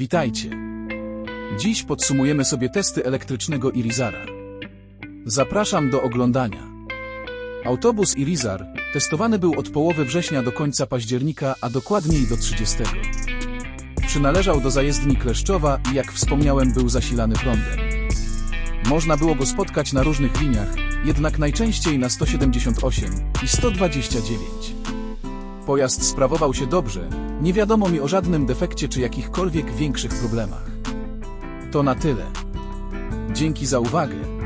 Witajcie. Dziś podsumujemy sobie testy elektrycznego Irizara. Zapraszam do oglądania. Autobus Irizar testowany był od połowy września do końca października, a dokładniej do 30. Przynależał do zajezdni Kleszczowa i jak wspomniałem był zasilany prądem. Można było go spotkać na różnych liniach, jednak najczęściej na 178 i 129. Pojazd sprawował się dobrze, nie wiadomo mi o żadnym defekcie czy jakichkolwiek większych problemach. To na tyle. Dzięki za uwagę